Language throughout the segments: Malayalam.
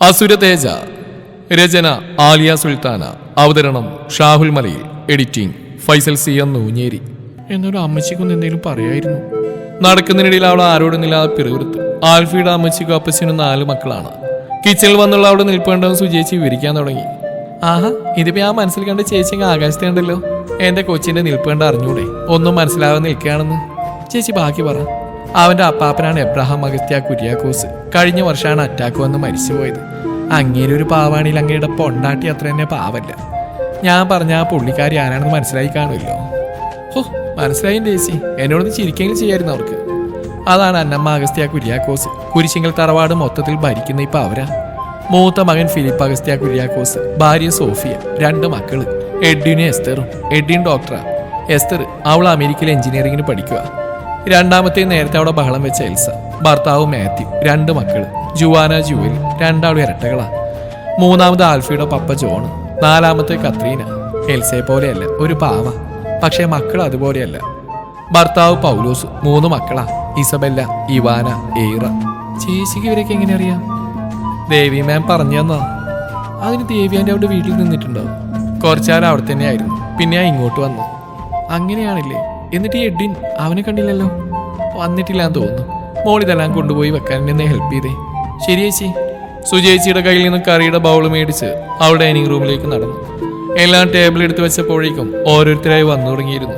അസുര തേജ രചന ആലിയ സുൽത്താന അവതരണം ഷാഹുൽ മലയിൽ editing Faisal C M Noonjeri. എന്നോട് അമ്മച്ചിക്കൊന്ന് എന്തെങ്കിലും പറയായിരുന്നു? നടക്കുന്നതിനിടയിൽ അവൾ ആരോടുന്നില്ലാതെ പിറുവിറുത്ത് ആൽഫിയുടെ അമ്മച്ചിക്കും അപ്പച്ചനും നാല് മക്കളാണ്. കിച്ചണിൽ വന്നുള്ള അവിടെ നിൽപ്പുണ്ടെന്ന് സുചേച്ചി വിവരിക്കാൻ തുടങ്ങി. ആഹാ ഇതിപ്പോ ഞാൻ മനസ്സിൽ കണ്ട ചേച്ചി അങ്ങ് ഉണ്ടല്ലോ എന്റെ കൊച്ചിന്റെ നിൽപ്പേണ്ട അറിഞ്ഞൂടെ? ഒന്നും മനസ്സിലാവാൻ നിൽക്കുകയാണെന്ന്. ചേച്ചി ബാക്കി പറ. അവന്റെ അപ്പാപ്പനാണ് എബ്രഹാം അഗസ്ത്യ കുര്യാക്കോസ്. കഴിഞ്ഞ വർഷമാണ് അറ്റാക്ക് വന്ന് മരിച്ചുപോയത്. അങ്ങേരെ ഒരു പാവാണിയിൽ അങ്ങയുടെ പൊണ്ടാട്ടി അത്ര തന്നെ പാവല്ല. ഞാൻ പറഞ്ഞ ആ പുള്ളിക്കാരി ആരാണെന്ന് മനസ്സിലായി കാണുമല്ലോ. ഹോ മനസ്സിലായി ചേച്ചി എന്നോടൊന്ന് ചിരിക്കെങ്കിലും ചെയ്യായിരുന്നു അവർക്ക്. അതാണ് അന്നമ്മ അഗസ്ത്യ കുര്യാക്കോസ്. കുരിശിങ്കൽ തറവാട് മൊത്തത്തിൽ ഭരിക്കുന്ന ഇപ്പൊ അവരാ. മൂത്ത മകൻ ഫിലിപ്പ് അഗസ്ത്യ കുര്യാക്കോസ് ഭാര്യ സോഫിയ രണ്ട് മക്കൾ. എഡ്വിനും എസ്തറും. എഡ്വിൻ ഡോക്ടറാ. എസ്തർ അവൾ അമേരിക്കയിൽ എഞ്ചിനീയറിംഗിന് പഠിക്കുക രണ്ടാമത്തെ നേരത്തെ അവിടെ ബഹളം വെച്ച എൽസ. ഭർത്താവ് മാത്യു രണ്ട് മക്കൾ. ജുവാന ജുവേൽ രണ്ടാളും ഇരട്ടകളാ. മൂന്നാമത് ആൽഫിയുടെ പപ്പ ജോൺ നാലാമത്തെ കത്രീന. എൽസയെ പോലെയല്ല ഒരു പാവ. പക്ഷേ മക്കൾ അതുപോലെയല്ല. ഭർത്താവ് പൗലോസ് മൂന്ന് മക്കളാ. ഇസബെല്ല ഇവാന ഏറ. ചേച്ചിക്ക് ഇവരൊക്കെ എങ്ങനെ അറിയാം? ദേവി മാം പറഞ്ഞു തന്നോ? അതിന് ദേവി എന്റെ അവിടെ വീട്ടിൽ നിന്നിട്ടുണ്ടോ? കുറച്ചാൽ അവിടെ തന്നെയായിരുന്നു. പിന്നെ ഇങ്ങോട്ട് വന്നു. അങ്ങനെയാണല്ലേ? എന്നിട്ട് ഈ എഡിൻ അവനെ കണ്ടില്ലല്ലോ? വന്നിട്ടില്ല എന്ന് തോന്നുന്നു മോളിതെല്ലാം കൊണ്ടുപോയി വെക്കാൻ എന്നെ ഹെൽപ്പ് ചെയ്തേ. ശരി ചേച്ചി. സുജേച്ചിയുടെ കയ്യിൽ നിന്ന് കറിയുടെ ബൗൾ മേടിച്ച് അവൾ ഡൈനിങ് റൂമിലേക്ക് നടന്നു. എല്ലാം ടേബിൾ എടുത്തു വെച്ചപ്പോഴേക്കും ഓരോരുത്തരായി വന്നു തുടങ്ങിയിരുന്നു.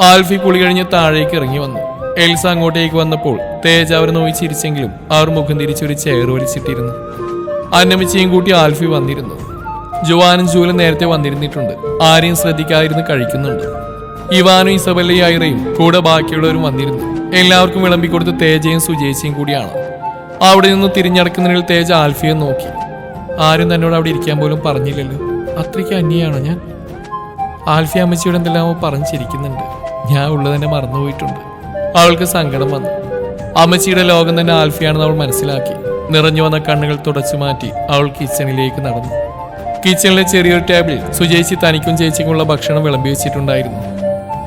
ആൽഫി കുളി കഴിഞ്ഞ് താഴേക്ക് ഇറങ്ങി വന്നു. എൽസ അങ്ങോട്ടേക്ക് വന്നപ്പോൾ തേജ അവർ നോയി ചിരിച്ചെങ്കിലും അവർ മുഖം തിരിച്ചൊരു ചെയർ വലിച്ചിട്ടിരുന്നു. അന്നമിച്ചയും കൂട്ടി ആൽഫി വന്നിരുന്നു. ജുവാനും ജൂലും നേരത്തെ വന്നിരുന്നിട്ടുണ്ട്. ആരെയും ശ്രദ്ധിക്കാതിരുന്ന് കഴിക്കുന്നുണ്ട്. ഇവാനും ഇസബല്ലയും ഐറയും കൂടെ ബാക്കിയുള്ളവരും വന്നിരുന്നു. എല്ലാവർക്കും വിളമ്പിക്കൊടുത്ത് തേജയും സുജേഷിയും കൂടിയാണ്. അവിടെ നിന്ന് തിരിഞ്ഞടക്കുന്നതിൽ തേജ ആൽഫിയെ നോക്കി. ആരും തന്നോട് അവിടെ ഇരിക്കാൻ പോലും പറഞ്ഞില്ലല്ലോ. അത്രയ്ക്ക് അന്യാണോ ഞാൻ? ആൽഫി അമ്മച്ചിയുടെ എന്തെല്ലാമോ പറഞ്ഞിരിക്കുന്നുണ്ട് ഞാൻ ഉള്ളത് തന്നെ മറന്നുപോയിട്ടുണ്ട്. അവൾക്ക് സങ്കടം വന്നു. അമ്മച്ചിയുടെ ലോകം തന്നെ ആൽഫിയാണെന്ന് അവൾ മനസ്സിലാക്കി. നിറഞ്ഞു വന്ന കണ്ണുകൾ തുടച്ചു മാറ്റി അവൾ കിച്ചണിലേക്ക് നടന്നു. കിച്ചണിലെ ചെറിയൊരു ടേബിളിൽ സുജേച്ചി തനിക്കും ചേച്ചിക്കുമുള്ള ഭക്ഷണം വിളമ്പി വെച്ചിട്ടുണ്ടായിരുന്നു.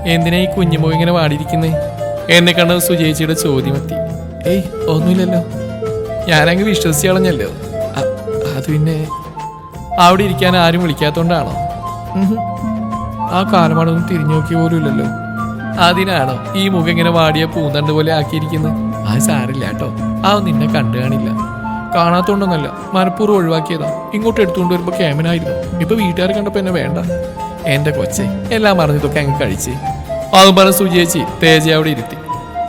എന്തിനാ ഈ കുഞ്ഞുമോ ഇങ്ങനെ വാടിയിരിക്കുന്നേ? എന്നെ കണ്ട സുജേച്ചിയുടെ ചോദ്യമെത്തി ഏയ് ഒന്നുമില്ലല്ലോ. ഞാനങ്ങ് വിശ്വസിച്ച് അത് പിന്നെ അവിടെ ഇരിക്കാൻ ആരും വിളിക്കാത്തോണ്ടാണോ? ആ കാലമാണൊന്നും തിരിഞ്ഞു നോക്കിയ പോലും ഇല്ലല്ലോ അതിനാണോ ഈ മുഖം ഇങ്ങനെ വാടിയ പൂന്തണ്ട് പോലെ ആക്കിയിരിക്കുന്നത്? ആ സാരില്ല കേട്ടോ. ആ നിന്നെ കണ്ടു കാണില്ല. കാണാത്തോണ്ടൊന്നല്ല. മനഃപൂർവം ഒഴിവാക്കിയതാ. ഇങ്ങോട്ട് എടുത്തുകൊണ്ട് വരുമ്പോ ക്യാമനായിരുന്നു ഇപ്പൊ വീട്ടുകാർ കണ്ടപ്പോ എന്നെ വേണ്ട. എന്റെ കൊച്ചെ എല്ലാം മറന്നിട്ടൊക്കെ അങ്ങ് കഴിച്ചേ. അത് പറഞ്ഞ സുചേച്ചി തേജ അവിടെ ഇരുത്തി.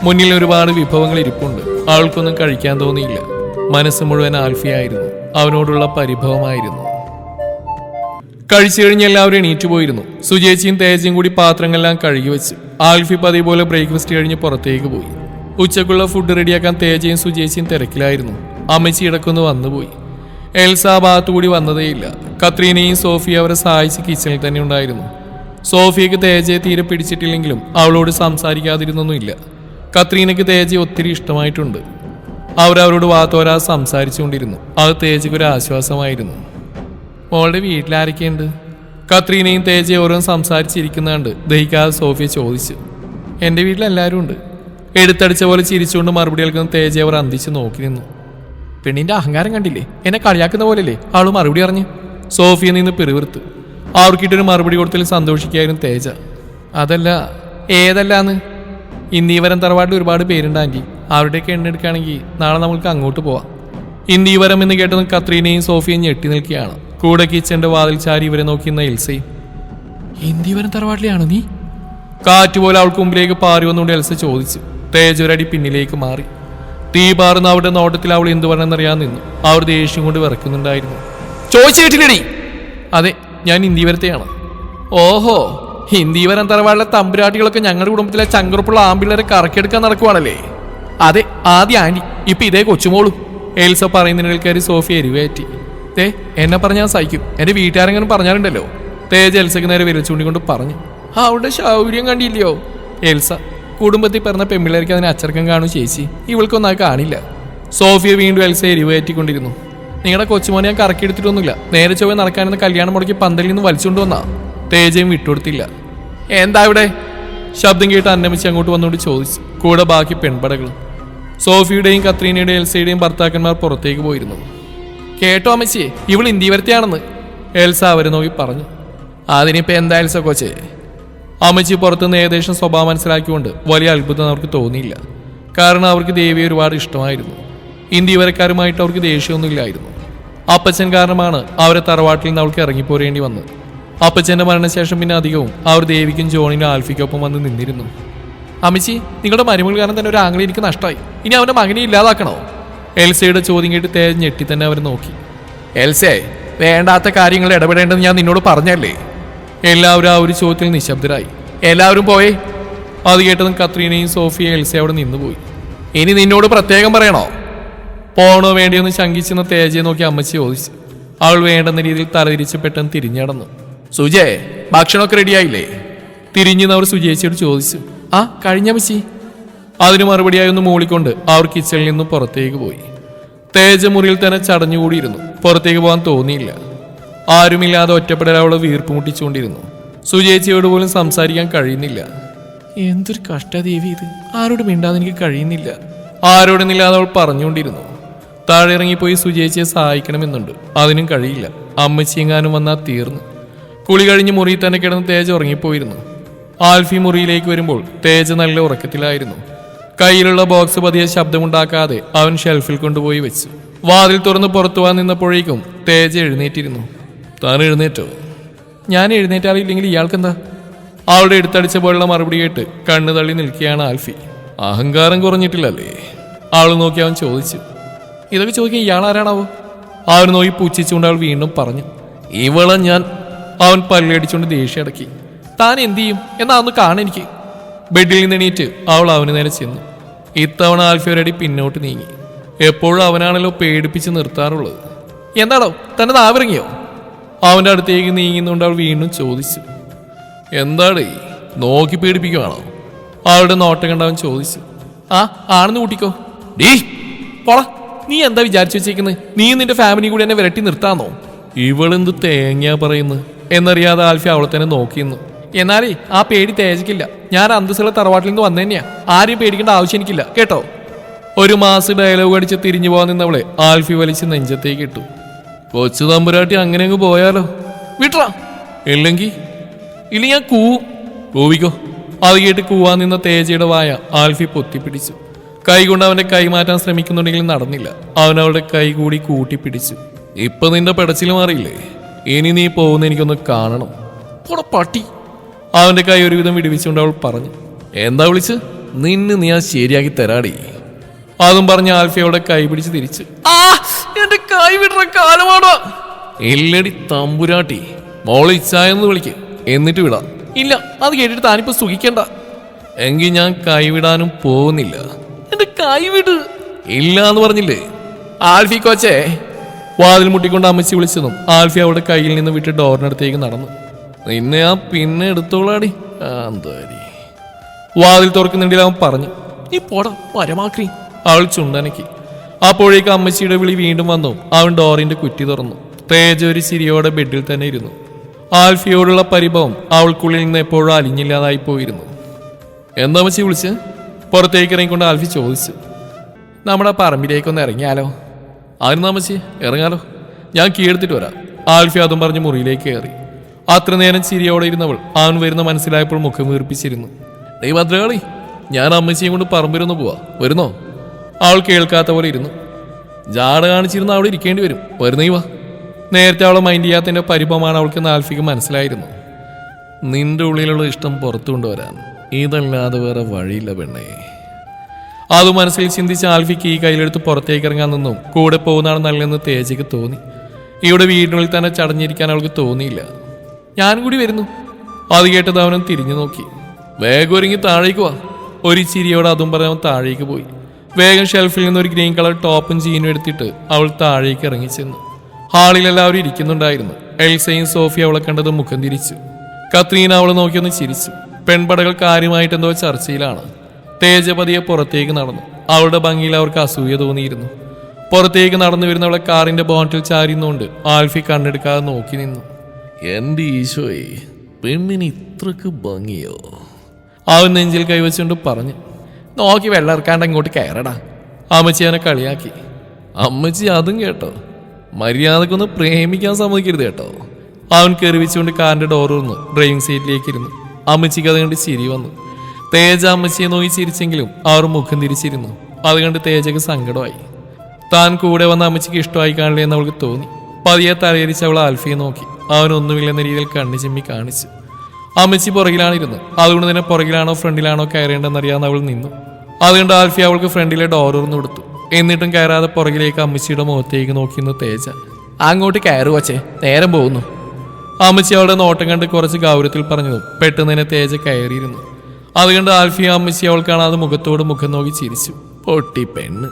മുന്നിൽ ഒരുപാട് വിഭവങ്ങൾ ഇരിപ്പുണ്ട്. അവൾക്കൊന്നും കഴിക്കാൻ തോന്നിയില്ല. മനസ്സ് മുഴുവൻ ആൽഫിയായിരുന്നു. അവനോടുള്ള പരിഭവമായിരുന്നു. കഴിച്ചു കഴിഞ്ഞ് എല്ലാവരും എണീറ്റ് പോയിരുന്നു. സുജേച്ചിയും തേജയും കൂടി പാത്രങ്ങളെല്ലാം കഴുകി വെച്ച് ആൽഫി പതി പോലെ ബ്രേക്ക്ഫാസ്റ്റ് കഴിഞ്ഞ് പുറത്തേക്ക് പോയി. ഉച്ചക്കുള്ള ഫുഡ് റെഡിയാക്കാൻ തേജയും സുജേച്ചിയും തിരക്കിലായിരുന്നു. അമ്മച്ചി ഇടക്കൊന്ന് വന്നുപോയി. എൽസ ആ ഭാഗത്തുകൂടി വന്നതേയില്ല. കത്രീനയും സോഫിയ അവരെ സഹായിച്ച് കിച്ചണിൽ തന്നെ ഉണ്ടായിരുന്നു. സോഫിയക്ക് തേജയെ തീരെ പിടിച്ചിട്ടില്ലെങ്കിലും അവളോട് സംസാരിക്കാതിരുന്നൊന്നുമില്ല. കത്രീനയ്ക്ക് തേജയെ ഒത്തിരി ഇഷ്ടമായിട്ടുണ്ട്. അവരവരോട് വാത്തോരാ സംസാരിച്ചുകൊണ്ടിരുന്നു. അത് തേജയ്ക്ക് ഒരു ആശ്വാസമായിരുന്നു. മോളുടെ വീട്ടിലാരൊക്കെയുണ്ട് കത്രീനയും തേജയെ ഓരോന്ന് സംസാരിച്ചിരിക്കുന്നുണ്ട്. ദഹിക്കാതെ സോഫിയ ചോദിച്ചു. എന്റെ വീട്ടിലെല്ലാവരും ഉണ്ട്. എടുത്തടിച്ച പോലെ ചിരിച്ചുകൊണ്ട് മറുപടി കേൾക്കുന്ന തേജ അവർ അന്തിച്ച് നോക്കി നിന്നു. പെണ്ണിന്റെ അഹങ്കാരം കണ്ടില്ലേ? എന്നെ കളിയാക്കുന്ന പോലെയല്ലേ? ആൾ മറുപടി അറിഞ്ഞു സോഫിയ നിന്ന് പിറുവിറുത്ത് അവർക്കിട്ടൊരു മറുപടി കൊടുത്തതിൽ സന്തോഷിക്കായിരുന്നു തേജ. അതല്ല ഏതല്ലാന്ന്? ഇന്നീവരം തറവാട്ടിൽ ഒരുപാട് പേരുണ്ട് അവരുടെയൊക്കെ എണ്ണെടുക്കുകയാണെങ്കിൽ നാളെ നമുക്ക് അങ്ങോട്ട് പോവാം. ഇന്ദീവരം എന്ന് കേട്ടതും കത്രീനയും സോഫിയും ഞെട്ടി നിൽക്കുകയാണ്. കൂടെ കിച്ചന്റെ വാതിൽ ചാരി ഇവരെ നോക്കിയിരുന്ന എൽസയും. ഇന്ദീവരം തറവാട്ടിലെയാണ് നീ? കാറ്റുപോലെ അവൾക്ക് മുമ്പിലേക്ക് പാറി വന്നുകൊണ്ട് എൽസ ചോദിച്ചു. തേജ് ഒരടി പിന്നിലേക്ക് മാറി. തീ പാറുന്ന അവരുടെ നോട്ടത്തിൽ അവൾ എന്തു പറഞ്ഞെന്നറിയാൻ നിന്നു. അവർ ദേഷ്യം കൊണ്ട് വിറക്കുന്നുണ്ടായിരുന്നു ചോദിച്ചു അതെ ഞാൻ ഇന്ദീവരത്തെയാണ് ഓഹോ ഹിന്ദീവരം തറവാടിലെ തമ്പുരാട്ടികളൊക്കെ ഞങ്ങളുടെ കുടുംബത്തിലെ ചങ്കറുപ്പുള്ള ആമ്പിള്ളേരെ കറക്കിയെടുക്കാൻ നടക്കുവാണല്ലേ? അതെ ആദ്യ ആന്റി ഇപ്പൊ ഇതേ കൊച്ചുമോളും. എൽസ പറയുന്നതിനേക്കാരി സോഫിയ എരിവേറ്റി. തേ എന്നെ പറഞ്ഞാൽ സഹിക്കും. എന്റെ വീട്ടുകാരെങ്ങനെ പറഞ്ഞാലുണ്ടല്ലോ. തേജ് എൽസയ്ക്ക് നേരെ വിരൽ ചൂണ്ടിക്കൊണ്ട് പറഞ്ഞു. അവളുടെ ശൗര്യം കണ്ടില്ലയോ? എൽസ കുടുംബത്തിൽ പറഞ്ഞ പെമ്പിള്ളേർക്ക് അതിന് അച്ചടക്കം കാണും ചേച്ചി. ഇവൾക്കൊന്നും കാണില്ല. സോഫിയ വീണ്ടും എൽസ എരിവേറ്റിക്കൊണ്ടിരുന്നു. നിങ്ങളുടെ കൊച്ചുമോനെ ഞാൻ കറക്കി കറക്കിയെടുത്തിട്ടൊന്നുമില്ല. നേരെ ചൊവ്വ നടക്കാനെന്ന് കല്യാണം മുടക്കി പന്തലിൽ നിന്ന് വലിച്ചുകൊണ്ട് വന്നാ. തേജയും വിട്ടുകൊടുത്തില്ല. എന്താ ഇവിടെ? ശബ്ദം കേട്ട് അന്നമിച്ച് അങ്ങോട്ട് വന്നുകൊണ്ട് ചോദിച്ചു. കൂടെ ബാക്കി പെൺപടകളും. സോഫിയുടെയും കത്രീനയുടെയും എൽസയുടെയും ഭർത്താക്കന്മാർ പുറത്തേക്ക് പോയിരുന്നു. കേട്ടോ അമ്മച്ചി ഇവൾ ഇന്ത്യവരത്തെയാണെന്ന് എൽസ അവരെ നോക്കി പറഞ്ഞു. അതിനിപ്പോ എന്താ എൽസ കൊച്ചേ? അമ്മച്ചി പുറത്തുനിന്ന് ഏകദേശം സ്വഭാവം മനസ്സിലാക്കിക്കൊണ്ട് വലിയ അത്ഭുതം അവർക്ക് തോന്നിയില്ല. കാരണം അവർക്ക് ദേവിയെ ഒരുപാട് ഇഷ്ടമായിരുന്നു. ഇന്ത്യവരക്കാരുമായിട്ട് അവർക്ക് ദേഷ്യമൊന്നുമില്ലായിരുന്നു. അപ്പച്ചൻ കാരണമാണ് അവരെ തറവാട്ടിൽ നിന്ന് അവൾക്ക് ഇറങ്ങിപ്പോരേണ്ടി വന്നത്. അപ്പച്ചന്റെ മരണശേഷം പിന്നെ അധികവും അവർ ദേവിക്കും ജോണിനും ആൽഫിക്കൊപ്പം വന്ന് നിന്നിരുന്നു. അമ്മച്ചി നിങ്ങളുടെ മരുമകൾ കാരണം തന്നെ ഒരു ആംഗ്ലി എനിക്ക് നഷ്ടമായി. ഇനി അവന്റെ മകനെ ഇല്ലാതാക്കണോ? എൽസയുടെ ചോദ്യം കേട്ട് തേജ് ഞെട്ടി തന്നെ അവർ നോക്കി. എൽസേ വേണ്ടാത്ത കാര്യങ്ങൾ ഇടപെടേണ്ടെന്ന് ഞാൻ നിന്നോട് പറഞ്ഞല്ലേ? എല്ലാവരും ആ ഒരു ചോദ്യത്തിൽ നിശബ്ദരായി. എല്ലാവരും പോയേ. അത് കേട്ടതും കത്രീനയും സോഫിയും എൽസെ അവിടെ നിന്നുപോയി. ഇനി നിന്നോട് പ്രത്യേകം പറയണോ? പോണോ വേണ്ടിയൊന്ന് ശങ്കിച്ചെന്ന് തേജയെ നോക്കി അമ്മച്ചി ചോദിച്ചു. അവൾ വേണ്ടെന്ന രീതിയിൽ തലതിരിച്ച് പെട്ടെന്ന് തിരിഞ്ഞടന്നു സുജേ ഭക്ഷണമൊക്കെ റെഡിയായില്ലേ? തിരിഞ്ഞെന്ന് സുജേച്ചിയോട് ചോദിച്ചു. ആ കഴിഞ്ഞ അമ്മച്ചി. അതിന് മറുപടിയായി ഒന്ന് മൂളിക്കൊണ്ട് അവർ കിച്ചണിൽ നിന്ന് പുറത്തേക്ക് പോയി. തേജ മുറിയിൽ തന്നെ ചടഞ്ഞുകൂടിയിരുന്നു. പുറത്തേക്ക് പോകാൻ തോന്നിയില്ല. ആരുമില്ലാതെ ഒറ്റപ്പെടൽ അവളെ വീർപ്പ് മുട്ടിച്ചുകൊണ്ടിരുന്നു. സുജേച്ചിയോട് പോലും സംസാരിക്കാൻ കഴിയുന്നില്ല. എന്തൊരു കഷ്ടദേവി ഇത്. ആരോട് മിണ്ടാതെ എനിക്ക് കഴിയുന്നില്ല. ആരോടെന്നില്ലാതെ അവൾ പറഞ്ഞുകൊണ്ടിരുന്നു. താഴെ ഇറങ്ങിപ്പോയി സുജേച്ചിയെ സഹായിക്കണമെന്നുണ്ട്. അതിനും കഴിയില്ല. അമ്മച്ചിയെങ്ങാനും വന്നാൽ തീർന്നു. കുളി കഴിഞ്ഞ് മുറിയിൽ തന്നെ കിടന്ന് തേജ ഉറങ്ങിപ്പോയിരുന്നു. ആൽഫി മുറിയിലേക്ക് വരുമ്പോൾ തേജ നല്ല ഉറക്കത്തിലായിരുന്നു. കയ്യിലുള്ള ബോക്സ് പതിയെ ശബ്ദമുണ്ടാക്കാതെ അവൻ ഷെൽഫിൽ കൊണ്ടുപോയി വെച്ചു. വാതിൽ തുറന്ന് പുറത്തു പോകാൻ നിന്നപ്പോഴേക്കും തേജ എഴുന്നേറ്റിരുന്നു. താൻ എഴുന്നേറ്റോ? ഞാൻ എഴുന്നേറ്റാറില്ലെങ്കിൽ ഇയാൾക്കെന്താ? അവളുടെ എടുത്തടിച്ച പോലുള്ള മറുപടി കേട്ട് കണ്ണു തള്ളി നിൽക്കുകയാണ് ആൽഫി. അഹങ്കാരം കുറഞ്ഞിട്ടില്ലല്ലേ? ആൾ നോക്കി അവൻ ചോദിച്ചു. ഇതൊക്കെ ചോദിക്കാൻ ഇയാൾ ആരാണാവോ അവൻ നോക്കി പുച്ഛിച്ചുകൊണ്ട് അവൾ വീണ്ടും പറഞ്ഞു ഇവളെ ഞാൻ അവൻ പല്ലടിച്ചുകൊണ്ട് ദേഷ്യം അടക്കി. താൻ എന്ത് ചെയ്യും എന്നാ ഒന്ന് കാണെനിക്ക് ബെഡിൽ നിന്ന് എണീറ്റ് അവൾ അവന് നേരെ ചെന്നു. ഇത്തവണ ആൽഫിയോരടി പിന്നോട്ട് നീങ്ങി. എപ്പോഴും അവനാണല്ലോ പേടിപ്പിച്ച് നിർത്താറുള്ളത്. എന്താണോ തന്നെ താവിറങ്ങിയോ അവന്റെ അടുത്തേക്ക് നീങ്ങുന്നുകൊണ്ട് അവൾ വീണ്ടും ചോദിച്ചു. എന്താടേ നോക്കി പേടിപ്പിക്കുവാണോ? അവളുടെ നോട്ടം കണ്ടവൻ ചോദിച്ചു. ആ ആണെന്ന് കൂട്ടിക്കോ. ഡീ പോള നീ എന്താ വിചാരിച്ചു വെച്ചേക്കുന്നത് നീ നിന്റെ ഫാമിലി കൂടി എന്നെ വിരട്ടി നിർത്താന്നോ? ഇവളെന്ത് തേങ്ങ പറയുന്നു? എന്നറിയാതെ ആൽഫി അവളെ തന്നെ നോക്കിയിരുന്നു എന്നാലേ ആ പേടി തേജക്കില്ല ഞാൻ അന്തസ്സുള്ള തറവാട്ടിൽ നിന്ന് വന്നു തന്നെയാ ആരെയും പേടിക്കേണ്ട ആവശ്യം എനിക്കില്ല. കേട്ടോ? ഒരു മാസ് ഡയലോഗ് അടിച്ച് തിരിഞ്ഞു പോകാൻ നിന്നവളെ ആൽഫി വലിച്ച് നെഞ്ചത്തേക്ക് ഇട്ടു. കൊച്ചു തമ്പുരാട്ടി അങ്ങനെ അങ്ങ് പോയാലോ? വിട്രാ. ഇല്ലെങ്കിൽ ഇല്ല ഞാൻ കൂവും. കൂവിക്കോ? അത് കേട്ട് കൂവാൻ നിന്ന തേജയുടെ വായ ആൽഫി പൊത്തിപ്പിടിച്ചു. കൈകൊണ്ട് അവന്റെ കൈമാറ്റാൻ ശ്രമിക്കുന്നുണ്ടെങ്കിലും നടന്നില്ല. അവൻ അവളുടെ കൈ കൂടി കൂട്ടി പിടിച്ചു ഇപ്പൊ നിന്റെ പെടച്ചിൽ മാറിയില്ലേ? ഇനി നീ പോകുന്ന എനിക്കൊന്ന് കാണണം. പോടെ പട്ടി. അവന്റെ കൈ ഒരുവിധം വിടുവിച്ചുകൊണ്ട് അവൾ പറഞ്ഞു എന്താ വിളിച്ച്? നിന്നെ നീ ആ ശരിയാക്കി തരാടി. അതും പറഞ്ഞ് അവളുടെ കൈ പിടിച്ച് തിരിച്ചു. എന്റെ കൈ വിടുന്ന കാലമാണോ? ഇല്ലടി തമ്പുരാട്ടി മോളെ ഇച്ചായെന്ന് വിളിക്ക്. എന്നിട്ട് വിടാം. ഇല്ല അത് കേട്ടിട്ട് താനിപ്പോ സുഖിക്കണ്ട. എങ്കിൽ ഞാൻ കൈവിടാനും പോകുന്നില്ല. എന്റെ കൈ വിട് ഇല്ല എന്ന് പറഞ്ഞില്ലേ? ആൽഫി കോച്ചേ വാതിൽ മുട്ടിക്കൊണ്ട് അമ്മച്ചി വിളിച്ചതും ആൽഫി അവിടെ കയ്യിൽ നിന്ന് വിട്ട് ഡോറിനടുത്തേക്ക് നടന്നു. നിന്നെ ആ പിന്നെ എടുത്തോളാടി. ആന്താരി. വാതിൽ തുറക്കുന്നുണ്ടെങ്കിൽ അവൻ പറഞ്ഞു നീ പോടാ പരമാക്രി അവൾ ചുണ്ടനക്കി. അപ്പോഴേക്ക് അമ്മച്ചിയുടെ വിളി വീണ്ടും വന്നു. അവൻ ഡോറിന്റെ കുറ്റി തുറന്നു. തേജ ഒരു ചിരിയോടെ ബെഡിൽ തന്നെ ഇരുന്നു. ആൽഫിയോടുള്ള പരിഭവം അവൾക്കുള്ളിൽ നിന്ന് എപ്പോഴും അലിഞ്ഞില്ലാതായി പോയിരുന്നു. എന്താ അമ്മച്ചി വിളിച്ച്? പുറത്തേക്ക് ഇറങ്ങിക്കൊണ്ട് ആൽഫി ചോദിച്ചു നമ്മുടെ പറമ്പിലേക്കൊന്ന് ഇറങ്ങിയാലോ? അതിന് അമ്മച്ചി ഇറങ്ങാലോ. ഞാൻ കീഴെടുത്തിട്ട് വരാം. ആൽഫി അതും പറഞ്ഞ് മുറിയിലേക്ക് കയറി. അത്ര നേരം ചിരിയോടെ ഇരുന്നവൾ ആൺ വരുന്ന മനസ്സിലായപ്പോൾ മുഖം വീർപ്പിച്ചിരുന്നു. നീ ഭദ്രകാളി ഞാൻ അമ്മച്ചിയും കൊണ്ട് പറമ്പിലൊന്ന് പോവാ. വരുന്നോ? അവൾ കേൾക്കാത്ത പോലെ ഇരുന്നു. ജാട കാണിച്ചിരുന്ന അവിടെ ഇരിക്കേണ്ടി വരും. വരുന്നീ വാ. നേരത്തെ അവളെ മൈൻഡ് ചെയ്യാത്തതിന്റെ പരിഭവമാണ് അവൾക്ക് ആൽഫിക്ക് മനസ്സിലായിരുന്നു. നിന്റെ ഉള്ളിലുള്ള ഇഷ്ടം പുറത്തു കൊണ്ടുവരാൻ ഇതല്ലാതെ വേറെ വഴിയില്ല പെണ്ണേ. അത് മനസ്സിൽ ചിന്തിച്ച് ആൽഫിക്ക് ഈ കയ്യിലെടുത്ത് പുറത്തേക്ക് ഇറങ്ങാൻ നിന്നും. കൂടെ പോകുന്നതാണ് നല്ലതെന്ന് തേജയ്ക്ക് തോന്നി. ഇവിടെ വീടിനുള്ളിൽ തന്നെ ചടഞ്ഞിരിക്കാൻ അവൾക്ക് തോന്നിയില്ല. ഞാനും കൂടി വരുന്നു. അത് കേട്ടത് അവനും തിരിഞ്ഞു നോക്കി. വേഗം ഒരുങ്ങി താഴേക്ക് വാ. ഒരു ചിരിയോടെ അതും പറഞ്ഞ് അവൻ താഴേക്ക് പോയി. വേഗം ഷെൽഫിൽ നിന്ന് ഒരു ഗ്രീൻ കളർ ടോപ്പും ജീനും എടുത്തിട്ട് അവൾ താഴേക്ക് ഇറങ്ങിച്ചെന്നു ഹാളിൽ എല്ലാവരും ഇരിക്കുന്നുണ്ടായിരുന്നു. എൽസയും സോഫിയും അവളെ കണ്ടത് മുഖം തിരിച്ചു. കത്രീന അവളെ നോക്കിയൊന്ന് ചിരിച്ചു. പെൺപടകൾ കാര്യമായിട്ട് എന്തോ ചർച്ചയിലാണ്. തേജപതിയെ പുറത്തേക്ക് നടന്നു. അവളുടെ ഭംഗിയിൽ അവർക്ക് അസൂയ തോന്നിയിരുന്നു. പുറത്തേക്ക് നടന്നു വരുന്നവളെ കാറിന്റെ ബോണ്ടിൽ ചാരിന്നുകൊണ്ട് ആൽഫി കണ്ണെടുക്കാതെ നോക്കി നിന്നു. എന്റെ ഈശോയെ പെണ്ണിന് ഇത്രക്ക് ഭംഗിയോ? അവൻ നെഞ്ചിൽ കൈവച്ചുകൊണ്ട് പറഞ്ഞു നോക്കി വെള്ളം ഇറക്കാണ്ട് അങ്ങോട്ട് കയറടാ. അമ്മച്ചി അവനെ കളിയാക്കി. അമ്മച്ചി അതും കേട്ടോ. മര്യാദക്കൊന്ന് പ്രേമിക്കാൻ സമ്മതിക്കരുത് കേട്ടോ. അവൻ കെറിവിച്ചുകൊണ്ട് കാറിന്റെ ഡോർ തുറന്നു. ഡ്രൈവിംഗ് സീറ്റിലേക്ക് ഇരുന്നു. അമ്മച്ചിക്ക് അത് കണ്ട് ചിരി വന്നു. തേജ അമ്മച്ചിയെ നോയി ചിരിച്ചെങ്കിലും അവർ മുഖം തിരിച്ചിരുന്നു. അത് കണ്ട് തേജക്ക് സങ്കടമായി. താൻ കൂടെ വന്ന അമ്മച്ചിക്ക് ഇഷ്ടമായി കാണില്ലേ എന്ന് അവൾക്ക് തോന്നി. പതിയെ തലയിരിച്ച് അവൾ ആൽഫിയെ നോക്കി. അവനൊന്നുമില്ലെന്ന രീതിയിൽ കണ്ണു ചിമ്മി കാണിച്ചു. അമ്മച്ചി പുറകിലാണിരുന്നു. അതുകൊണ്ട് തന്നെ പുറകിലാണോ ഫ്രണ്ടിലാണോ കയറേണ്ടെന്നറിയാതെ അവൾ നിന്നു. അതുകൊണ്ട് ആൽഫി അവൾക്ക് ഫ്രണ്ടിലെ ഡോർ തുറന്നു കൊടുത്തു. എന്നിട്ടും കയറാതെ പുറകിലേക്ക് അമ്മച്ചിയുടെ മുഖത്തേക്ക് നോക്കിയിരുന്നു തേജ. അങ്ങോട്ട് കയറുവച്ചേ നേരം പോകുന്നു. അമ്മച്ചി അവളുടെ നോട്ടം കണ്ട് കുറച്ച് ഗൗരവത്തിൽ പറഞ്ഞു പെട്ടെന്ന് തന്നെ തേജ കയറിയിരുന്നു. അതുകൊണ്ട് ആൽഫി അമ്മച്ചി അവൾ കാണാതെ മുഖത്തോട് മുഖം നോക്കി ചിരിച്ചു. പൊട്ടി പെണ്ണ്.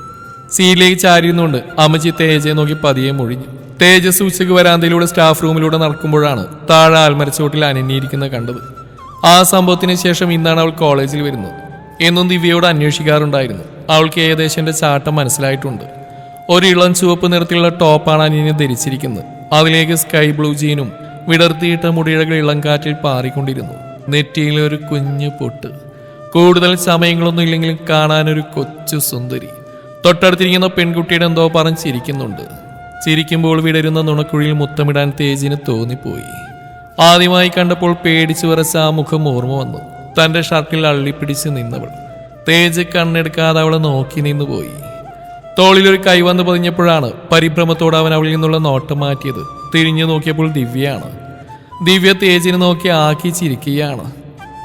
സീലേക്ക് ചാരിയിരുന്നുകൊണ്ട് അമ്മച്ചി തേജയെ നോക്കി പതിയെ മൊഴിഞ്ഞു. തേജസ് ഉച്ചയ്ക്ക് വരാന്തയിലൂടെ സ്റ്റാഫ് റൂമിലൂടെ നടക്കുമ്പോഴാണ് താഴെ ആൽമരച്ചോട്ടിൽ അനന്യിരിക്കുന്നത് കണ്ടത്. ആ സംഭവത്തിന് ശേഷം ഇന്നാണ് അവൾ കോളേജിൽ വരുന്നത്. എന്നും ദിവ്യയോട് അന്വേഷിക്കാറുണ്ടായിരുന്നു. അവൾക്ക് ഏകദേശം എന്റെ ചാട്ടം മനസ്സിലായിട്ടുണ്ട്. ഒരു ഇളം ചുവപ്പ് നിറത്തിലുള്ള ടോപ്പാണ് അനിയനെ ധരിച്ചിരിക്കുന്നത്. അതിലേക്ക് സ്കൈ ബ്ലൂ ജീനും വിടർത്തിയിട്ട മുടിയിഴകൾ ഇളം കാറ്റിൽ പാറിക്കൊണ്ടിരുന്നു. നെറ്റിയിൽ ഒരു കുഞ്ഞു പൊട്ട്. കൂടുതൽ സമയങ്ങളൊന്നും ഇല്ലെങ്കിലും കാണാനൊരു കൊച്ചു സുന്ദരി. തൊട്ടടുത്തിരിക്കുന്ന പെൺകുട്ടിയുടെ എന്തോ പറഞ്ഞ് ചിരിക്കുന്നുണ്ട്. ചിരിക്കുമ്പോൾ വിടരുന്ന നുണക്കുഴിയിൽ മുത്തമിടാൻ തേജിന് തോന്നിപ്പോയി. ആദ്യമായി കണ്ടപ്പോൾ പേടിച്ചു വരച്ച ആ മുഖം ഓർമ്മ വന്നു. തന്റെ ഷർട്ടിൽ അള്ളിപ്പിടിച്ച് നിന്നവൾ. തേജ് കണ്ണെടുക്കാതെ അവളെ നോക്കി നിന്നുപോയി. തോളിലൊരു കൈ വന്ന് പതിഞ്ഞപ്പോഴാണ് പരിഭ്രമത്തോടെ അവൻ അവളിൽ നിന്നുള്ള നോട്ടം മാറ്റിയത്. തിരിഞ്ഞു നോക്കിയപ്പോൾ ദിവ്യയാണ്. ദിവ്യ തേജിനെ നോക്കി ആക്കി ചിരിക്കുകയാണ്.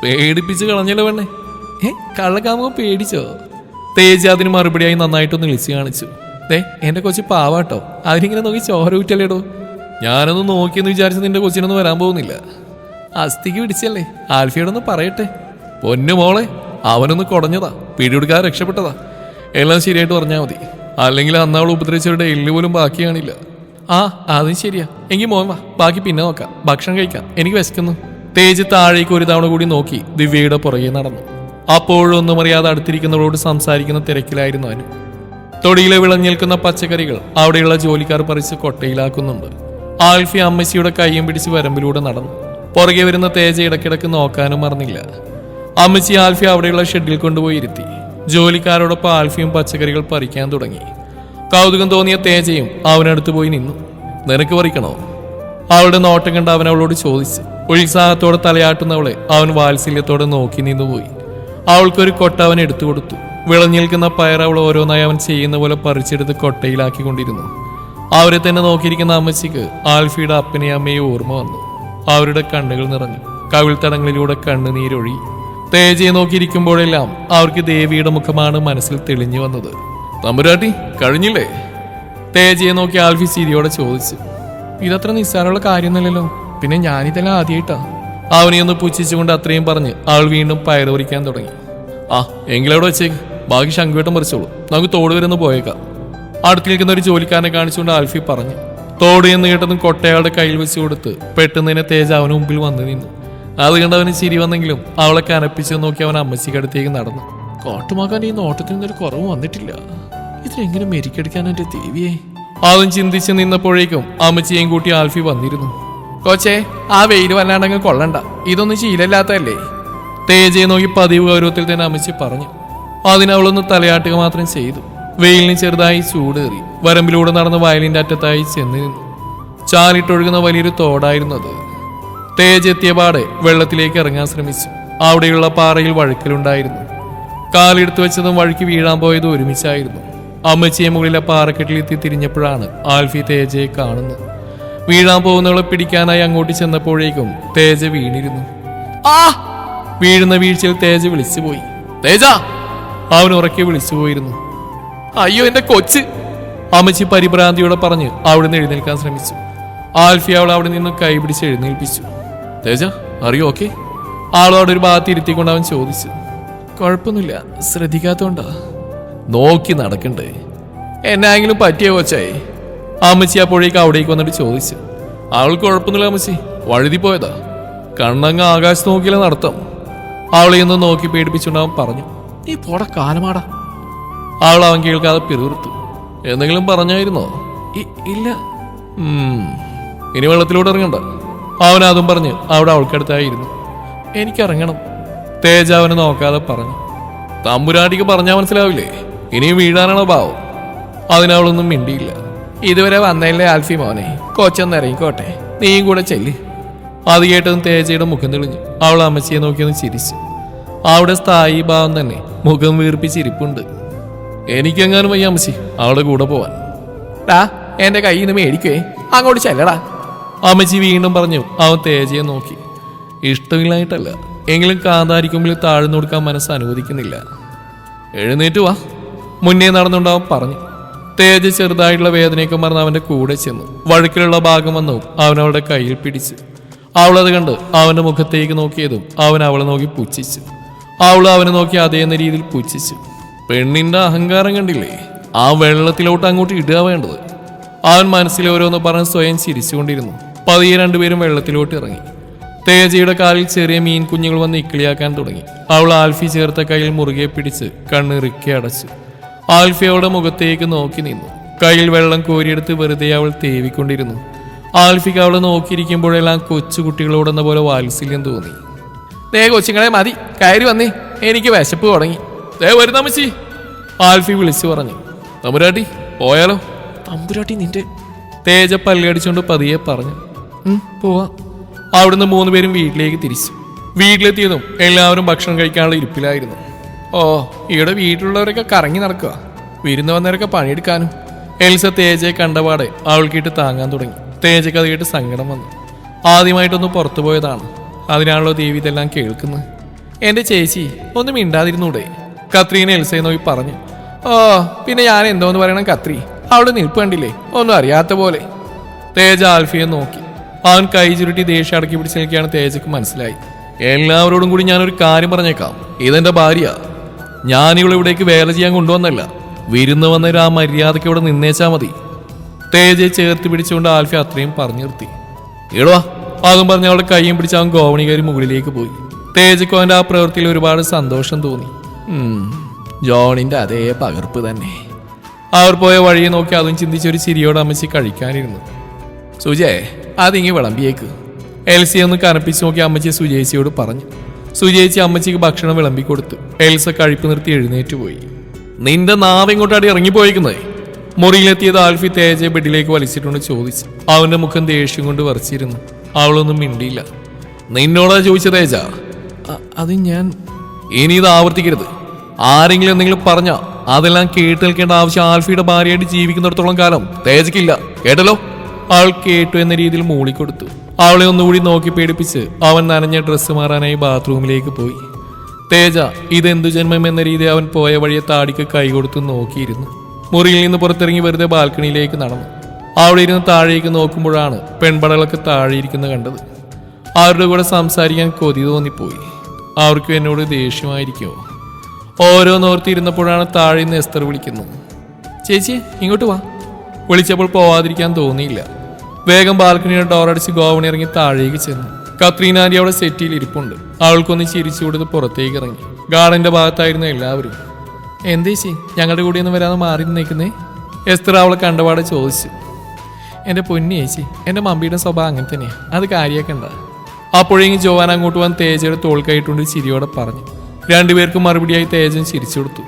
പേടിപ്പിച്ച് കളഞ്ഞല്ലോ വേണേ ഏ കള്ളക്കാമോ പേടിച്ചോ? തേജ് അതിന് മറുപടിയായി നന്നായിട്ടൊന്ന് വിളിച്ചു കാണിച്ചു. ദേ എന്റെ കൊച്ചി പാവാട്ടോ. അതിനിങ്ങനെ നോക്കി ചോര ഊറ്റല്ലേടോ? ഞാനൊന്ന് നോക്കിയെന്ന് വിചാരിച്ച് നിന്റെ കൊച്ചിനൊന്നും വരാൻ പോകുന്നില്ല. അസ്ഥിക്ക് പിടിച്ചല്ലേ? ആൽഫിയോടൊന്ന് പറയട്ടെ. പൊന്നു മോളെ അവനൊന്ന് കുടഞ്ഞതാ. പിടിയെടുക്കാതെ രക്ഷപ്പെട്ടതാ. എല്ലാം ശരിയായിട്ട് പറഞ്ഞാൽ മതി. അല്ലെങ്കിൽ അന്ന് അവൾ ഉപദ്രവിച്ചവരുടെ എല്ല് പോലും ബാക്കി കാണില്ല ആ അതും ശരിയാ. എങ്കിൽ മോൻ വാ. ബാക്കി പിന്നെ നോക്കാം. ഭക്ഷണം കഴിക്കാം. എനിക്ക് വിശക്കുന്നു. തേജ് താഴേക്ക് ഒരു തവണ കൂടി നോക്കി ദിവ്യയുടെ പുറകെ നടന്നു. അപ്പോഴൊന്നും അറിയാതെ അടുത്തിരിക്കുന്നവരോട് സംസാരിക്കുന്ന തിരക്കിലായിരുന്നു അനു തൊടിയിലെ വിളഞ്ഞേൽക്കുന്ന പച്ചക്കറികൾ അവിടെയുള്ള ജോലിക്കാർ പറിച്ച് കൊട്ടയിലാക്കുന്നുണ്ട്. ആൽഫി അമ്മച്ചിയുടെ കൈയും പിടിച്ച് വരമ്പിലൂടെ നടന്നു. പുറകെ വരുന്ന തേജ ഇടയ്ക്കിടയ്ക്ക് നോക്കാനും മറന്നില്ല. അമ്മച്ചി ആൽഫി അവിടെയുള്ള ഷെഡിൽ കൊണ്ടുപോയി ഇരുത്തി. ജോലിക്കാരോടൊപ്പം ആൽഫിയും പച്ചക്കറികൾ പറിക്കാൻ തുടങ്ങി. കൗതുകം തോന്നിയ തേജയും അവനടുത്ത് പോയി നിന്നു. നിനക്ക് പറിക്കണോ? അവളുടെ നോട്ടം കണ്ട് അവൻ അവളോട് ചോദിച്ചു. ഉത്സാഹത്തോടെ തലയാട്ടുന്നവളെ അവൻ വാത്സല്യത്തോടെ നോക്കി നിന്നുപോയി അവൾക്കൊരു കൊട്ട അവൻ എടുത്തു കൊടുത്തു. വിളഞ്ഞിൽക്കുന്ന പയർ അവൾ ഓരോന്നായി അവൻ ചെയ്യുന്ന പോലെ പറിച്ചെടുത്ത് കൊട്ടയിലാക്കിക്കൊണ്ടിരുന്നു അവരെ തന്നെ നോക്കിയിരിക്കുന്ന അമ്മച്ചിക്ക് ആൽഫിയുടെ അപ്പനെയും അമ്മയും ഓർമ്മ വന്നു. അവരുടെ കണ്ണുകൾ നിറഞ്ഞു. കവിൾത്തടങ്ങളിലൂടെ കണ്ണുനീരൊഴി തേജയെ നോക്കിയിരിക്കുമ്പോഴെല്ലാം അവർക്ക് ദേവിയുടെ മുഖമാണ് മനസ്സിൽ തെളിഞ്ഞു വന്നത്. തമ്പുരാട്ടി കഴിഞ്ഞില്ലേ? തേജയെ നോക്കി ആൽഫി ചിരിയോടെ ചോദിച്ചു. ഇതത്ര നിസ്സാരമുള്ള കാര്യമൊന്നുമല്ലല്ലോ. പിന്നെ ഞാനിതെല്ലാം ആദ്യമായിട്ടാ അവനെ ഒന്ന് പുച്ഛിച്ചുകൊണ്ട് അത്രയും പറഞ്ഞ് ആൾ വീണ്ടും പയറുപറിക്കാൻ തുടങ്ങി. ആ എങ്കിലവിടെ വെച്ചേക്ക്. ബാക്കി ശങ്കുവേട്ടം പറിച്ചോളൂ നമുക്ക് തോട് വരുന്ന പോയേക്കാം. അടുത്ത് നിൽക്കുന്ന ഒരു ജോലിക്കാരനെ കാണിച്ചുകൊണ്ട് ആൽഫി പറഞ്ഞു. തോട് എന്ന് കേട്ടതും കൊട്ടയാളുടെ കയ്യിൽ വെച്ച് കൊടുത്ത് പെട്ടെന്ന് തന്നെ തേജ അവന് മുമ്പിൽ വന്നു നിന്നു. അത് കണ്ട് അവന് ചിരി വന്നെങ്കിലും അവളെ കനപ്പിച്ച് നോക്കി അവൻ അമ്മച്ചിക്കടുത്തേക്ക് നടന്നു. കോട്ടുമാക്കാൻ ഈ നോട്ടത്തിൽ നിന്നൊരു കുറവ് വന്നിട്ടില്ല. ഇതിലെങ്ങനെ മെരിക്കടിക്കാൻ എന്റെ ദേവിയെ. അവൻ ചിന്തിച്ച് നിന്നപ്പോഴേക്കും അമ്മച്ചിയെയും കൂട്ടി ആൽഫി വന്നിരുന്നു. കോച്ചേ ആ വെയിൽ വല്ലാണ്ടങ്ങ് കൊള്ളണ്ട. ഇതൊന്നും ശീലമില്ലാത്തല്ലേ തേജയെ നോക്കി പതിവ് ഗൗരവത്തിൽ തന്നെ അമ്മച്ചി പറഞ്ഞു. അതിനവളൊന്ന് തലയാട്ടുക മാത്രം ചെയ്തു. വെയിലിന് ചെറുതായി ചൂടേറി. വരമ്പിലൂടെ നടന്ന വയലിന്റെ അറ്റത്തായി ചെന്ന് നിന്നു ചാലിട്ടൊഴുകുന്ന വലിയൊരു തോടായിരുന്നു അത്. തേജ് എത്തിയ പാടെ വെള്ളത്തിലേക്ക് ഇറങ്ങാൻ ശ്രമിച്ചു. അവിടെയുള്ള പാറയിൽ വഴുക്കലുണ്ടായിരുന്നു. കാലെടുത്തു വെച്ചതും വഴുക്കി വീഴാൻ പോയതും ഒരുമിച്ചായിരുന്നു. അമ്മച്ചിയെ മുകളിലെ പാറക്കെട്ടിലെത്തി തിരിഞ്ഞപ്പോഴാണ് ആൽഫി തേജയെ കാണുന്നത്. വീഴാൻ പോകുന്നവളെ പിടിക്കാനായി അങ്ങോട്ട് ചെന്നപ്പോഴേക്കും തേജ വീണിരുന്നു. ആ! വീഴുന്ന വീഴ്ചയിൽ തേജ വിളിച്ചുപോയി. തേജ! അവൻ ഉറക്കി വിളിച്ചുപോയിരുന്നു. അയ്യോ എന്റെ കൊച്ച്! അമ്മച്ചി പരിഭ്രാന്തിയോടെ പറഞ്ഞ് അവിടെ നിന്ന് എഴുന്നേൽക്കാൻ ശ്രമിച്ചു. ആൽഫി അവൾ അവിടെ നിന്ന് കൈപിടിച്ച് എഴുന്നേൽപ്പിച്ചു. തേജ അറിയോ ഓക്കെ? ആളോട് ഒരു ഭാഗത്ത് ഇരുത്തിക്കൊണ്ട് അവൻ ചോദിച്ചു. കുഴപ്പമൊന്നുമില്ല ശ്രദ്ധിക്കാത്തോണ്ടാ നോക്കി നടക്കണ്ടേ? എന്നായെങ്കിലും പറ്റിയ കൊച്ചായി അമ്മച്ചി അപ്പോഴേക്ക് അവിടേക്ക് വന്നിട്ട് ചോദിച്ചു. അവൾക്ക് കുഴപ്പമൊന്നുമില്ല അമ്മച്ചി. വഴുതി പോയതാ. കണ്ണങ്ങ് ആകാശത്ത് നോക്കിയില്ല നടത്തം. അവളെ ഒന്ന് നോക്കി പേടിപ്പിച്ചുണ്ടാവും പറഞ്ഞു നീ പോട കാലമാടാ. അവൾ അവൻ കേൾക്കാതെ പിറുവിറുത്തു എന്തെങ്കിലും പറഞ്ഞായിരുന്നോ? ഇല്ല. ഇനി വെള്ളത്തിലൂടെ ഇറങ്ങണ്ട. അവൻ അതും പറഞ്ഞ് അവിടെ അവൾക്കടുത്തായിരുന്നു എനിക്കിറങ്ങണം. തേജ അവനെ നോക്കാതെ പറഞ്ഞു തമ്പുരാടിക്ക് പറഞ്ഞാൽ മനസ്സിലാവില്ലേ? ഇനി വീഴാനാണോ ഭാവം അതിനവളൊന്നും മിണ്ടിയില്ല. ഇതുവരെ വന്നതിലെ ആൽഫി മോനെ കൊച്ചൊന്ന് ഇറങ്ങിക്കോട്ടെ. നീയും കൂടെ ചെല്ല്. അത് കേട്ടതും തേജയുടെ മുഖം തെളിഞ്ഞു. അവൾ അമ്മച്ചിയെ നോക്കിയൊന്ന് ചിരിച്ചു. അവിടെ സ്ഥായി ഭാവം തന്നെ മുഖം വീർപ്പിച്ചിരിപ്പുണ്ട്. എനിക്കെങ്ങാനും വയ്യ അമ്മച്ചി അവളുടെ കൂടെ പോവാൻ. ടാ എന്റെ കയ്യിൽ നിന്ന് മേടിക്കേ അങ്ങോട്ട് ചെല്ലടാ. അമ്മച്ചി വീണ്ടും പറഞ്ഞു അവൻ തേജയെ നോക്കി. ഇഷ്ടമില്ലായിട്ടല്ല. എങ്കിലും കാന്താരിക്കുമ്പിൽ താഴ്ന്നു കൊടുക്കാൻ മനസ്സ് അനുവദിക്കുന്നില്ല. എഴുന്നേറ്റ് വാ. മുന്നേ നടന്നുണ്ടാവും പറഞ്ഞു. തേജ് ചെറുതായിട്ടുള്ള വേദനയൊക്കെ മറന്ന് അവന്റെ കൂടെ ചെന്നു. വഴുക്കിലുള്ള ഭാഗം വന്നു. അവൻ അവളുടെ കയ്യിൽ പിടിച്ചു. അവളത് കണ്ട് അവന്റെ മുഖത്തേക്ക് നോക്കിയതും അവൻ അവളെ നോക്കി പുച്ഛിച്ചു. അവൾ അവനെ നോക്കി അതേ എന്ന രീതിയിൽ പുച്ഛിച്ചു. പെണ്ണിന്റെ അഹങ്കാരം കണ്ടില്ലേ? ആ വെള്ളത്തിലോട്ട് അങ്ങോട്ട് ഇടുക വേണ്ടത്. അവൻ മനസ്സിൽ ഓരോന്ന് പറഞ്ഞ് സ്വയം ചിരിച്ചുകൊണ്ടിരുന്നു. പതിയെ രണ്ടുപേരും വെള്ളത്തിലോട്ട് ഇറങ്ങി. തേജയുടെ കാലിൽ ചെറിയ മീൻ കുഞ്ഞുങ്ങൾ വന്ന് ഇക്കിളിയാക്കാൻ തുടങ്ങി. അവൾ ആൽഫി ചേർത്ത കയ്യിൽ മുറുകെ പിടിച്ച് കണ്ണിറുക്കി അടച്ചു. ആൽഫി അവളുടെ മുഖത്തേക്ക് നോക്കി നിന്നു. കയ്യിൽ വെള്ളം കോരിയെടുത്ത് വെറുതെ അവൾ തേവിക്കൊണ്ടിരുന്നു. ആൽഫിക്ക് അവളെ നോക്കിയിരിക്കുമ്പോഴെല്ലാം കൊച്ചുകുട്ടികളോടെന്ന പോലെ വാത്സല്യം തോന്നി. ദേ കൊച്ചുങ്ങളെ മതി. കയറി വന്നേ. എനിക്ക് വിശപ്പ് തുടങ്ങി. ദേ വരുന്ന അമ്മച്ചി. ആൽഫി വിളിച്ചു പറഞ്ഞു. തമ്പുരാട്ടി പോയാലോ? തമ്പുരാട്ടി നിന്റെ തേജ പല്ലടിച്ചുകൊണ്ട് പതിയെ പറഞ്ഞു. പോവാം. അവിടുന്ന് മൂന്നുപേരും വീട്ടിലേക്ക് തിരിച്ചു. വീട്ടിലെത്തിയതും എല്ലാവരും ഭക്ഷണം കഴിക്കാനുള്ള ഇരിപ്പിലായിരുന്നു. ഓ ഇവിടെ വീട്ടിലുള്ളവരൊക്കെ കറങ്ങി നടക്കുക വിരുന്ന് വന്നവരൊക്കെ പണിയെടുക്കാനും. എൽസ തേജയെ കണ്ടപാടെ അവൾക്കിട്ട് താങ്ങാൻ തുടങ്ങി. തേജയ്ക്ക് അത് കേട്ട് സങ്കടം വന്നു. ആദ്യമായിട്ടൊന്ന് പുറത്തു പോയതാണ്. അതിനാണല്ലോ ദേവി ഇതെല്ലാം കേൾക്കുന്നത്. എന്റെ ചേച്ചി ഒന്ന് മിണ്ടാതിരുന്നൂടെ? കത്രീനെ എൽസയെ നോക്കി പറഞ്ഞു. ഓ പിന്നെ ഞാൻ എന്തോന്ന് പറയണം കത്രി? അവിടെ നിൽപ്പ് കണ്ടില്ലേ? ഒന്നും അറിയാത്ത പോലെ. തേജ ആൽഫിയെ നോക്കി. അവൻ കൈ ചുരുട്ടി ദേഷ്യം അടക്കി പിടിച്ച് നിൽക്കുകയാണ് തേജക്ക് മനസ്സിലായി. എല്ലാവരോടും കൂടി ഞാനൊരു കാര്യം പറഞ്ഞേക്കാം. ഇതെന്റെ ഭാര്യ. ഞാൻ ഇവിടെ ഇവിടേക്ക് വേല ചെയ്യാൻ കൊണ്ടുവന്നല്ല. വിരുന്ന് വന്നൊരു ആ മര്യാദയ്ക്ക് ഇവിടെ നിന്നേച്ചാ മതി. തേജയെ ചേർത്ത് പിടിച്ചുകൊണ്ട് ആൽഫി അത്രയും പറഞ്ഞു നിർത്തി. ഇടുവാ അതും പറഞ്ഞ് അവളുടെ കൈയും പിടിച്ച് അവൻ ഗോവണി കയറി മുകളിലേക്ക് പോയി. തേജയ്ക്ക് അവന്റെ ആ പ്രവൃത്തിയിൽ ഒരുപാട് സന്തോഷം തോന്നി. ജോണിന്റെ അതേ പകർപ്പ് തന്നെ. അവർ പോയ വഴിയെ നോക്കി അതും ചിന്തിച്ച് ഒരു ചിരിയോട് അമ്മച്ചി കഴിക്കാനിരുന്നു. സുജേ അതിങ്ങി വിളമ്പിയേക്ക്. എൽസി ഒന്ന് കനപ്പിച്ച് നോക്കി അമ്മച്ചി സുജേച്ചിയോട് പറഞ്ഞു. സുജേച്ചി അമ്മച്ചിക്ക് ഭക്ഷണം വിളമ്പി കൊടുത്തു എൽസ കഴിപ്പ് നിർത്തി എഴുന്നേറ്റ് പോയി. നിന്റെ നാവ് ഇങ്ങോട്ടാടി ഇറങ്ങിപ്പോയിരിക്കുന്നേ മുറിയിലെത്തിയത് ആൽഫി തേജയെ ബെഡിലേക്ക് വലിച്ചിട്ടുണ്ട് ചോദിച്ചു. അവന്റെ മുഖം ദേഷ്യം കൊണ്ട് വരച്ചിരുന്നു അവളൊന്നും മിണ്ടിയില്ല. നിന്നോടാ ചോദിച്ച തേജ? "അ- അത് ഞാൻ ഇനി ഇത് ആവർത്തിക്കരുത്. ആരെങ്കിലും എന്തെങ്കിലും പറഞ്ഞ അതെല്ലാം കേട്ട് നിൽക്കേണ്ട ആവശ്യം ആൽഫിയുടെ ഭാര്യയായിട്ട് ജീവിക്കുന്നിടത്തോളം കാലം തേജക്കില്ല കേട്ടല്ലോ? ആൾ കേട്ടു എന്ന രീതിയിൽ മൂളിക്കൊടുത്തു. അവളെ ഒന്നുകൂടി നോക്കി പേടിപ്പിച്ച് അവൻ നനഞ്ഞ ഡ്രസ്സ് മാറാനായി ബാത്റൂമിലേക്ക് പോയി. തേജ ഇതെന്തു ജന്മം എന്ന രീതി അവൻ പോയ വഴിയെ താടിക്ക് കൈകൊടുത്ത് നോക്കിയിരുന്നു. മുറിയിൽ നിന്ന് പുറത്തിറങ്ങി വെറുതെ ബാൽക്കണിയിലേക്ക് നടന്നു. അവിടെ ഇരുന്ന് താഴേക്ക് നോക്കുമ്പോഴാണ് പെൺപടകളൊക്കെ താഴെ ഇരിക്കുന്നത് കണ്ടത്. അവരുടെ കൂടെ സംസാരിക്കാൻ കൊതി തോന്നിപ്പോയി. അവർക്ക് എന്നോട് ദേഷ്യമായിരിക്കുമോ ഓരോന്നോർത്തിരുന്നപ്പോഴാണ് താഴെ നിന്ന് എസ്തർ വിളിക്കുന്നത് ചേച്ചി ഇങ്ങോട്ട് വാ. വിളിച്ചപ്പോൾ പോവാതിരിക്കാൻ തോന്നിയില്ല. വേഗം ബാൽക്കണിയുടെ ഡോർ അടിച്ച് ഗോവണി ഇറങ്ങി താഴേക്ക് ചെന്നു. കത്രീന ആന്റി അവിടെ സെറ്റിയിൽ ഇരിപ്പുണ്ട്. അവൾക്കൊന്ന് ചിരിച്ചു കൊടുത്ത് പുറത്തേക്ക് ഇറങ്ങി. ഗാർഡന്റെ ഭാഗത്തായിരുന്നു എല്ലാവരും എന്തേച്ചി ഞങ്ങളുടെ കൂടെ ഒന്നും വരാതെ മാറി നിൽക്കുന്നേ എസ്തർ അവളെ കണ്ടപാടെ ചോദിച്ചു. എന്റെ പൊന്നി ചേച്ചി എന്റെ മമ്മിയുടെ സ്വഭാവം അങ്ങനെ തന്നെയാണ് അത് കാര്യമാക്കണ്ട അപ്പോഴേക്കും ജോവാൻ അങ്ങോട്ട് വന്ന് തേജയുടെ തോൾ കൈയിട്ടുകൊണ്ട് ചിരിയോടെ പറഞ്ഞു. രണ്ടുപേർക്കും മറുപടിയായി തേജൻ ചിരിച്ചു കൊടുത്തു.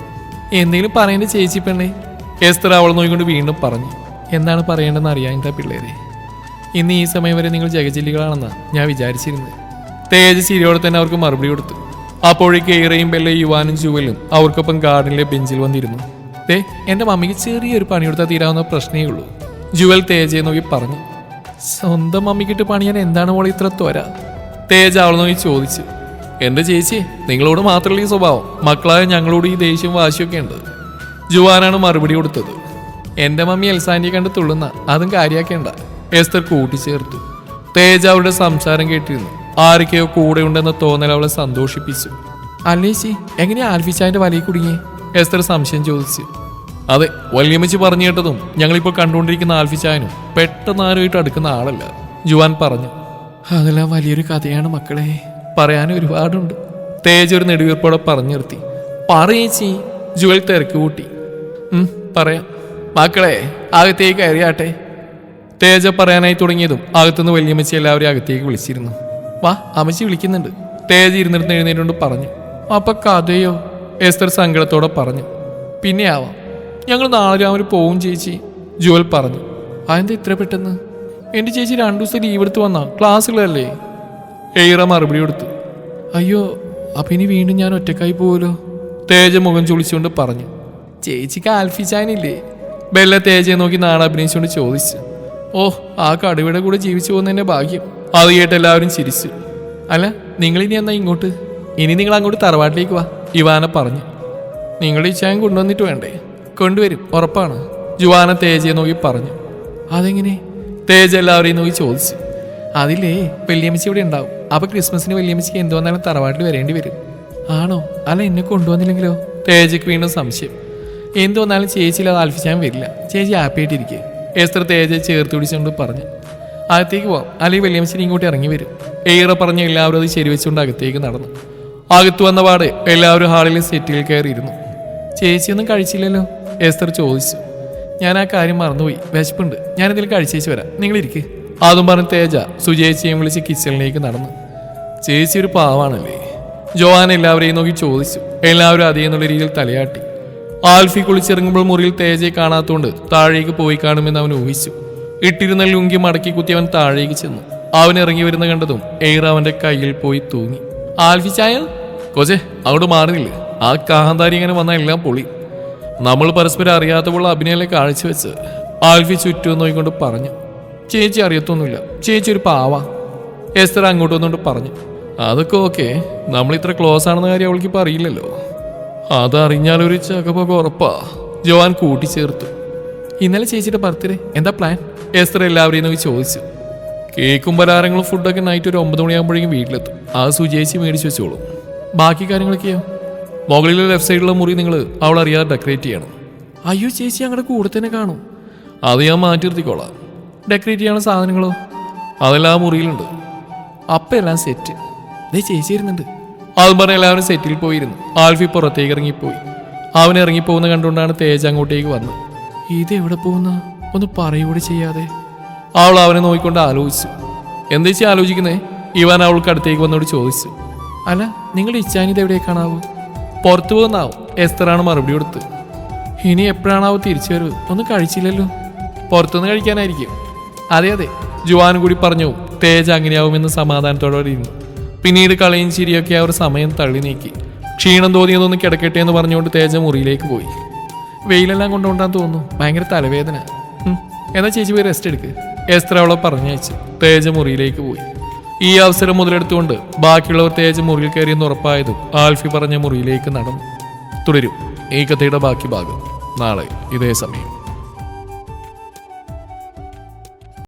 എന്തെങ്കിലും പറയേണ്ട ചേച്ചി പെണ്ണേ? എസ്തർ അവളെ നോക്കിക്കൊണ്ട് വീണ്ടും പറഞ്ഞു. എന്താണ് പറയേണ്ടതെന്ന് അറിയാൻ പിള്ളേരെ. ഇന്ന് ഈ സമയം വരെ നിങ്ങൾ ജഗജില്ലികളാണെന്നാണ് ഞാൻ വിചാരിച്ചിരുന്നത്. തേജ ചിരിയോടെ തന്നെ അവർക്ക് മറുപടി കൊടുത്തു. അപ്പോഴേക്ക് ഏറെയും ബെല്ല യുവാനും ജുവലും അവർക്കൊപ്പം ഗാർഡനിലെ ബെഞ്ചിൽ വന്നിരുന്നു. ദേ എന്റെ മമ്മിക്ക് ചെറിയൊരു പണിയെടുത്താൽ തീരാവുന്ന പ്രശ്നമേ ഉള്ളൂ. ജുവൽ തേജയെ നോക്കി പറഞ്ഞു. സ്വന്തം മമ്മിക്കിട്ട് പണിയാൻ എന്താണ് മോളെ ഇത്ര ത്വര? തേജ അവളെ നോക്കി ചോദിച്ചു. എന്റെ ചേച്ചി നിങ്ങളോട് മാത്രമല്ല ഈ സ്വഭാവം. മക്കളായ ഞങ്ങളോട് ഈ ദേഷ്യം വാശിയൊക്കെ ഉണ്ട്. ജുവാനാണ് മറുപടി കൊടുത്തത്. എന്റെ മമ്മി എൽസാൻഡിയെ കണ്ട് തുള്ളുന്ന അതും കാര്യാക്കേണ്ട. എസ്തർ കൂട്ടിച്ചേർത്തു. തേജ അവളുടെ സംസാരം കേട്ടിരുന്നു. ആരൊക്കെയോ കൂടെ ഉണ്ടെന്ന തോന്നൽ അവളെ സന്തോഷിപ്പിച്ചു. അല്ലേച്ചി എങ്ങനെയാ ആൽഫിച്ചാന്റെ വലയിൽ കുടുങ്ങി എസ്തർ സംശയം ചോദിച്ചു. അതെ വല്യമ്മച്ചി പറഞ്ഞു കേട്ടതും ഞങ്ങളിപ്പോൾ കണ്ടുകൊണ്ടിരിക്കുന്ന ആൽഫിച്ചായനും പെട്ടെന്ന് ആരുമായിട്ട് അടുക്കുന്ന ആളല്ല ജുവാൻ പറഞ്ഞു. അതെല്ലാം വലിയൊരു കഥയാണ് മക്കളെ. പറയാൻ ഒരുപാടുണ്ട്. തേജ ഒരു നെടുവീർപ്പോടെ പറഞ്ഞു നിർത്തി. പറയേച്ചി ജുവൽ തിരക്ക് കൂട്ടി. പറയാം. മക്കളെ അകത്തേക്ക് കയറിയാട്ടെ. തേജ പറയാനായി തുടങ്ങിയതും അകത്തുനിന്ന് വല്യമ്മച്ചി എല്ലാവരെയും അകത്തേക്ക് വിളിച്ചിരുന്നു. വാ അമ്മച്ചി വിളിക്കുന്നുണ്ട്. തേജ ഇരുന്നിരുന്ന് എഴുന്നേറ്റുകൊണ്ട് പറഞ്ഞു. അപ്പൊ കഥയോ? എസ്തർ സങ്കടത്തോടെ പറഞ്ഞു. പിന്നെ ആവാം. ഞങ്ങൾ നാളെ രാവിലെ പോവും ചേച്ചി ജുവൽ പറഞ്ഞു. അതെന്താ ഇത്ര പെട്ടെന്ന്? എന്റെ ചേച്ചി രണ്ടു ദിവസം ലീവ് എടുത്ത് വന്നാ. ക്ലാസ്സുകളല്ലേ എയ്റ മറുപടി കൊടുത്തു. അയ്യോ അപ്പൊ ഇനി വീണ്ടും ഞാൻ ഒറ്റക്കായി പോവല്ലോ തേജ മുഖം ചുളിച്ചുകൊണ്ട് പറഞ്ഞു. ചേച്ചിക്ക് ആൽഫിച്ചാനില്ലേ ബെല്ല തേജയെ നോക്കി നാളെ അഭിനയിച്ചുകൊണ്ട് ചോദിച്ചു. ഓ ആ കടുവയുടെ കൂടെ ജീവിച്ചു പോകുന്നതിന്റെ ഭാഗ്യം. അത് കേട്ട് എല്ലാവരും ചിരിച്ചു. അല്ല നിങ്ങൾ ഇനി എന്നാ ഇങ്ങോട്ട്? ഇനി നിങ്ങൾ അങ്ങോട്ട് തറവാട്ടിലേക്ക് വാ ഇവാന പറഞ്ഞു. നിങ്ങളുടെ ഈ ചായം കൊണ്ടുവന്നിട്ട് വേണ്ടേ? കൊണ്ടുവരും ഉറപ്പാണ്. ജുവാന തേജയെ നോക്കി പറഞ്ഞു. അതെങ്ങനെ? തേജ എല്ലാവരെയും നോക്കി ചോദിച്ചു. അതില്ലേ വല്യമ്മച്ചി ഇവിടെ ഉണ്ടാവും. അപ്പൊ ക്രിസ്മസിന് വല്യമ്മച്ചിക്ക് എന്ത് വന്നാലും തറവാട്ടിൽ വരേണ്ടി വരും. ആണോ? അല്ല എന്നെ കൊണ്ടുവന്നില്ലെങ്കിലോ? തേജയ്ക്ക് വീണ്ടും സംശയം. എന്തു വന്നാലും ചേച്ചിയിൽ അത് ആൽഫിച്ചാൻ വരില്ല. ചേച്ചി ഹാപ്പി എസ്ത്ര തേജയെ ചേർത്ത് പിടിച്ചുകൊണ്ട് പറഞ്ഞു അകത്തേക്ക് പോവാം. അല്ലെങ്കിൽ വല്യമ്മച്ചിന് ഇങ്ങോട്ട് ഇറങ്ങി വരും. ഏറെ പറഞ്ഞ് എല്ലാവരും അത് ശരിവെച്ചുകൊണ്ട് അകത്തേക്ക് നടന്നു. അകത്ത് വന്ന പാടെ എല്ലാവരും ഹാളിലെ സെറ്റിൽ കയറിയിരുന്നു. ചേച്ചിയൊന്നും കഴിച്ചില്ലല്ലോ? എസ്തർ ചോദിച്ചു. ഞാൻ ആ കാര്യം മറന്നുപോയി. വിശപ്പുണ്ട്. ഞാൻ എന്തെങ്കിലും കഴിച്ചേച്ച് വരാം. നിങ്ങൾ ഇരിക്ക്. അതും പറഞ്ഞ് തേജ സുചേച്ചിയും വിളിച്ച് കിച്ചണിലേക്ക് നടന്നു. ചേച്ചി ഒരു പാവാണല്ലേ? ജോവാൻ എല്ലാവരെയും നോക്കി ചോദിച്ചു. എല്ലാവരും അതേ എന്നുള്ള രീതിയിൽ തലയാട്ടി. ആൽഫി കുളിച്ചിറങ്ങുമ്പോൾ മുറിയിൽ തേജയെ കാണാത്തതുകൊണ്ട് താഴേക്ക് പോയി കാണുമെന്ന് അവൻ ഊഹിച്ചു. ഇട്ടിരുന്ന ലുങ്കി മടക്കി കുത്തി അവൻ താഴേക്ക് ചെന്നു. അവൻ ഇറങ്ങി വരുന്ന കണ്ടതും എയ്റ അവന്റെ കയ്യിൽ പോയി തൂങ്ങി. ആൽഫി ചായ? കൊച്ചേ അങ്ങോട്ട് മാറിയില്ലേ ആ കാന്താരി ഇങ്ങനെ വന്ന എല്ലാം പൊളി. നമ്മൾ പരസ്പരം അറിയാത്ത അറിയാത്തപ്പോൾ അഭിനയല്ലേ കാഴ്ചവെച്ച് ആൽഫി ചുറ്റും നോയിക്കൊണ്ട് പറഞ്ഞു. ചേച്ചി അറിയത്തൊന്നുമില്ല. ചേച്ചി ഒരു പാവ. എസ്തർ അങ്ങോട്ട് വന്നുകൊണ്ട് പറഞ്ഞു. അതൊക്കെ ഓക്കെ. നമ്മൾ ഇത്ര ക്ലോസ് ആണെന്ന കാര്യം അവൾക്ക് ഇപ്പം അറിയില്ലല്ലോ. അതറിഞ്ഞാലൊരു ചകപക ഉറപ്പാ. ജോവാൻ കൂട്ടിച്ചേർത്തു. ഇന്നലെ ചേച്ചിയുടെ ബർത്ത്ഡേ എന്താ പ്ലാൻ എസ്ത്ര എല്ലാവരെയും നോക്കി ചോദിച്ചു. കേക്കും പലഹാരങ്ങളും ഫുഡൊക്കെ നൈറ്റ് ഒരു ഒമ്പത് മണിയാകുമ്പോഴേക്കും വീട്ടിലെത്തും. ആ സുചേച്ചി മേടിച്ചു വെച്ചോളൂ. ബാക്കി കാര്യങ്ങളൊക്കെയോ? മുകളിലെ ലെഫ്റ്റ് സൈഡിലുള്ള മുറി നിങ്ങൾ അവൾ അറിയാതെ ഡെക്കറേറ്റ് ചെയ്യണം. അയ്യോ ചേച്ചി ഞങ്ങളുടെ കൂടെ തന്നെ കാണും. അത് ഞാൻ മാറ്റി നിർത്തിക്കോളാം. ഡെക്കറേറ്റ് ചെയ്യാനുള്ള സാധനങ്ങളോ? അതെല്ലാം ആ മുറിയിലുണ്ട്. അപ്പം എല്ലാം സെറ്റ് ദേ ചേച്ചി ഇരുന്നുണ്ട് പറഞ്ഞ എല്ലാവരും സെറ്റിൽ പോയിരുന്നു. ആൽഫി പുറത്തേക്ക് ഇറങ്ങിപ്പോയി. അവൻ ഇറങ്ങിപ്പോകുന്ന കണ്ടുകൊണ്ടാണ് തേജ അങ്ങോട്ടേക്ക് വന്നത്. ഇത് എവിടെ പോകുന്ന? ഒന്ന് പറയുകൂടി ചെയ്യാതെ. അവൾ അവനെ നോക്കിക്കൊണ്ട് ആലോചിച്ചു. എന്താ വെച്ചാൽ ആലോചിക്കുന്നേ? ഇവൻ അവൾക്ക് അടുത്തേക്ക് വന്നോട് ചോദിച്ചു. അല്ല നിങ്ങൾ ഇച്ചാനിത് എവിടെ കാണാവൂ? പുറത്തു പോകുന്നാവും. എസ്തറാണ് മറുപടി കൊടുത്ത്. ഇനി എപ്പോഴാണാവോ തിരിച്ചു വരവ് ഒന്ന് കഴിച്ചില്ലല്ലോ. പുറത്തുനിന്ന് കഴിക്കാനായിരിക്കും. അതെ അതെ. ജുവാനും കൂടി പറഞ്ഞു തേജ അങ്ങനെയാവുമെന്ന് സമാധാനത്തോടെ ഇരുന്നു പിന്നീട് കളിയും ചിരിയൊക്കെ ആ ഒരു സമയം തള്ളി നീക്കി. ക്ഷീണം തോന്നിയതൊന്ന് കിടക്കട്ടെ എന്ന് പറഞ്ഞുകൊണ്ട് തേജ മുറിയിലേക്ക് പോയി. വെയിലെല്ലാം കൊണ്ടുകൊണ്ടാൻ തോന്നുന്നു. ഭയങ്കര തലവേദന. എന്നാ ചേച്ചി പോയി റെസ്റ്റ് എടുക്ക്. എസ്ത്ര അവളെ പറഞ്ഞയച്ചു. തേജ മുറിയിലേക്ക് പോയി. ഈ അവസരം മുതലെടുത്തുകൊണ്ട് ബാക്കിയുള്ളവർ തേജ മുറിയിൽ കയറിയെന്ന് ഉറപ്പായതും ആൽഫി പറഞ്ഞ മുറിയിലേക്ക് നടന്നു. തുടരും. ഈ കഥയുടെ ബാക്കി ഭാഗം. നാളെ ഇതേ സമയം.